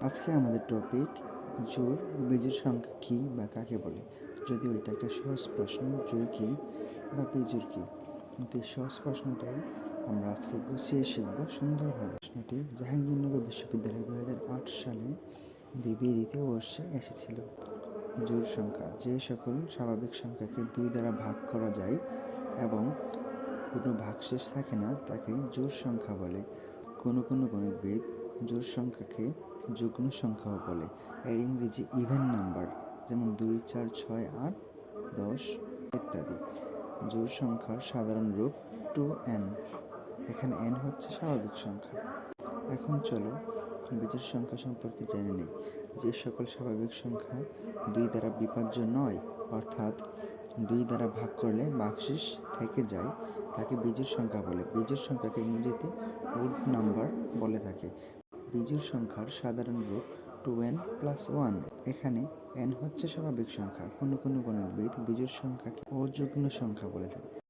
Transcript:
আজকে আমাদের টপিক জোর, বীজের সংখ্যা কী বা কাকে বলে? যদিও এটা একটা সহজ প্রশ্ন, জোর কী বা বীজুর কী? কিন্তু এই সহজ প্রশ্নটাই আমরা আজকে গুছিয়ে শিখব সুন্দরভাবে। প্রশ্নটি জাহাঙ্গীরনগর বিশ্ববিদ্যালয় দু হাজার আট সালে বিবি দ্বিতীয় বর্ষে এসেছিল। জোর সংখ্যা, যে সকল স্বাভাবিক সংখ্যাকে দুই দ্বারা ভাগ করা যায় এবং কোনো ভাগশেষ থাকে না, তাকে জোড় সংখ্যা বলে। কোনো কোনো গণিতবিদ জোড় সংখ্যাকে যুগ্ম সংখ্যাও বলে। এর ইংরেজি ইভেন নাম্বার যেমন দুই, চার, ছয়, আট, দশ ইত্যাদি। জোড় সংখ্যার সাধারণ রূপ টু এন এখানে এন হচ্ছে স্বাভাবিক সংখ্যা। এখন চলো বীজের সংখ্যা সম্পর্কে জেনে নিই। যে সকল স্বাভাবিক সংখ্যা দুই দ্বারা বিভাজ্য নয়, অর্থাৎ দুই দ্বারা ভাগ করলে বাকশিস থেকে যায়, তাকে বিজুর সংখ্যা বলে। বিজুর সংখ্যাকে ইংরেজিতে উড নাম্বার বলে থাকে। বিজুর সংখ্যার সাধারণ রূপ টু এন প্লাস ওয়ান। এখানে এন হচ্ছে স্বাভাবিক সংখ্যা। কোনো কোনো গণিতবিদ বিজুর সংখ্যাকে অযুগ্ম সংখ্যা বলে থাকে